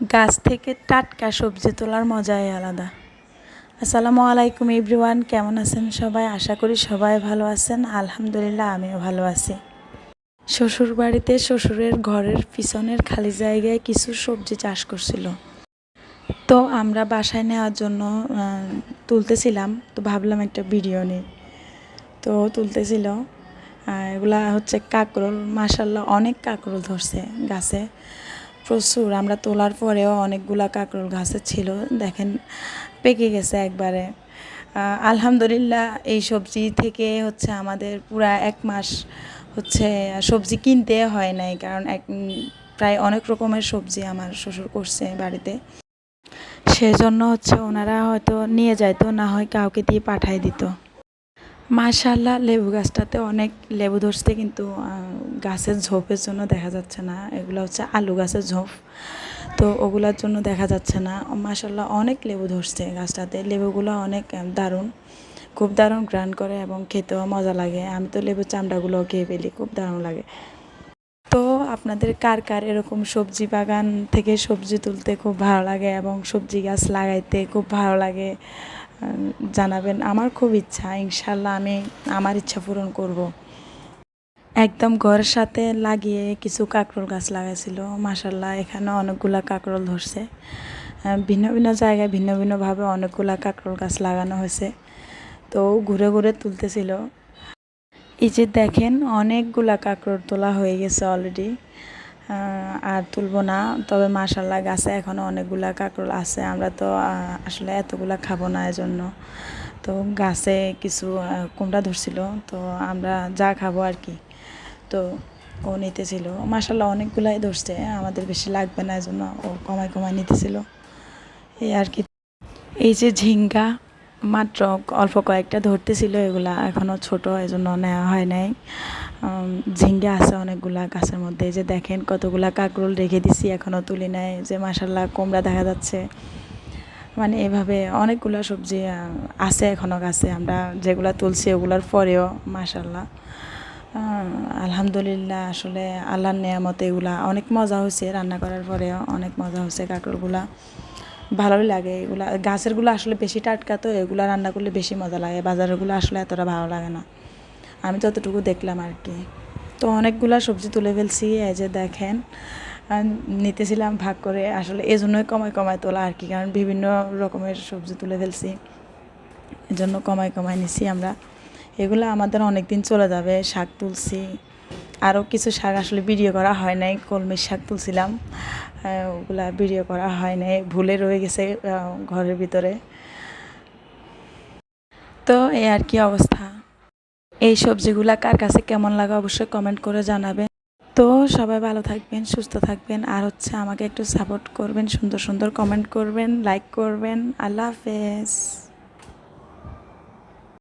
গাছ থেকে টাটকা সবজি তোলার মজাই আলাদা। আসসালামু আলাইকুম এভরিওয়ান, কেমন আছেন সবাই? আশা করি সবাই ভালো আছেন। আলহামদুলিল্লাহ, আমিও ভালো আছি। শ্বশুর বাড়িতে শ্বশুরের ঘরের পিছনের খালি জায়গায় কিছু সবজি চাষ করছিল। তো আমরা বাসায় নেওয়ার জন্য তুলতেছিলাম। তো ভাবলাম একটা ভিডিও নিই। তো তুলতেছিল। এগুলা হচ্ছে কাকরোল। মাসাল্লাহ অনেক কাকরোল ধরছে গাছে। প্রচুর, আমরা তোলার পরেও অনেকগুলা কাকরোল গাছে ছিল, দেখেন পেকে গেছে একবারে। আলহামদুলিল্লাহ এই সবজি থেকে হচ্ছে আমাদের পুরা এক মাস হচ্ছে সবজি কিনতে হয় নাই, কারণ এক প্রায় অনেক রকমের সবজি আমার শ্বশুর করছে বাড়িতে। সেজন্য হচ্ছে ওনারা হয়তো নিয়ে যাইতো, না হয় কাউকে দিয়ে পাঠাই দিত। মাশাল্লাহ লেবু গাছটাতে অনেক লেবু ধরছে কিন্তু গাছের ঝোপের জন্য দেখা যাচ্ছে না। এগুলো হচ্ছে আলু গাছের ঝোপ। তো ওগুলোর জন্য দেখা যাচ্ছে না। মাশাল্লাহ অনেক লেবু ধরছে গাছটাতে। লেবুগুলো অনেক দারুণ। খুব দারুণ গ্রান করে এবং খেতেও মজা লাগে। আমি তো লেবুর চামড়াগুলো খেয়ে ফেলি, খুব দারুণ লাগে। তো আপনাদের কার কার এরকম সবজি বাগান থেকে সবজি তুলতে খুব ভালো লাগে এবং সবজি গাছ লাগাইতে খুব ভালো লাগে? জানাবেন। আমার খুব ইচ্ছা ইনশাল্লাহ আমি আমার ইচ্ছা পূরণ করব। একদম ঘরের সাথে লাগিয়ে কিছু কাঁকরোল গাছ লাগাইছিল। মাসাল্লাহ এখানে অনেকগুলা কাঁকরোল ধরছে। ভিন্ন ভিন্ন জায়গায় ভিন্ন ভিন্নভাবে অনেকগুলা কাঁকরোল গাছ লাগানো হয়েছে। তো ঘুরে ঘুরে তুলতেছিল। এই যে দেখেন, অনেকগুলা কাঁকড়োর তোলা হয়ে গেছে অলরেডি আর তুলবো না। তবে মাশাল্লাহ গাছে এখনও অনেকগুলা কাঁকড়োল আছে। আমরা তো আসলে এতগুলা খাব না এজন্য। তো গাছে কিছু কুমড়া ধরছিল। তো আমরা যা খাব আর কি। তো ও নিতেছিল। মাশাল্লাহ অনেকগুলাই ধরছে। আমাদের বেশি লাগবে না এজন্য ও কমায় কমায় নিতেছিল। এই আর কি। এই যে ঝিঙ্গা মাত্র অল্প কয়েকটা ধরতেছিল, এগুলা এখনও ছোট এই জন্য নেওয়া হয় নাই। ঝিঙ্গা আছে অনেকগুলা গাছের মধ্যে যে দেখেন কতগুলা কাকরোল রেখে দিছি এখনও তুলি নাই যে মাসাল্লাহ কুমড়া দেখা যাচ্ছে। মানে এভাবে অনেকগুলা সবজি আছে এখনও গাছে, আমরা যেগুলা তুলছি ওগুলার পরেও মাসাল্লাহ আলহামদুলিল্লাহ আসলে আল্লাহর নেয়ামতে এগুলা অনেক মজা হয়েছে, রান্না করার পরেও অনেক মজা হয়েছে কাঁকড়গুলা ভালোই লাগে এগুলা। গাছেরগুলো আসলে বেশি টাটকা তো, এগুলো রান্না করলে বেশি মজা লাগে। বাজারেরগুলো আসলে এতটা ভালো লাগে না। আমি যতটুকু দেখলাম আর কি। তো অনেকগুলা সবজি তুলে ফেলছি, এই যে দেখেন। নিতেছিলাম ভাগ করে, আসলে এই জন্যই কমায় কমায় তোলা আর কি, কারণ বিভিন্ন রকমের সবজি তুলে ফেলছি। এজন্য কমায় কমায় নিছি আমরা। এগুলো আমাদের অনেক দিন চলে যাবে, শাক তুলছি। আরও কিছু শাক আসলে ভিডিও করা হয় নাই, কলমির শাক তুলছিলাম। ওগুলা ভিডিও করা হয় নাই ভুলে রয়ে গেছে ঘরের ভিতরে। তো এই আর কি অবস্থা? এই সবজিগুলা কার কাছে কেমন লাগে অবশ্যই কমেন্ট করে জানাবেন। তো সবাই ভালো থাকবেন, সুস্থ থাকবেন, আর হচ্ছে আমাকে একটু সাপোর্ট করবেন, সুন্দর সুন্দর কমেন্ট করবেন লাইক করবেন। আল্লাহ হাফেজ।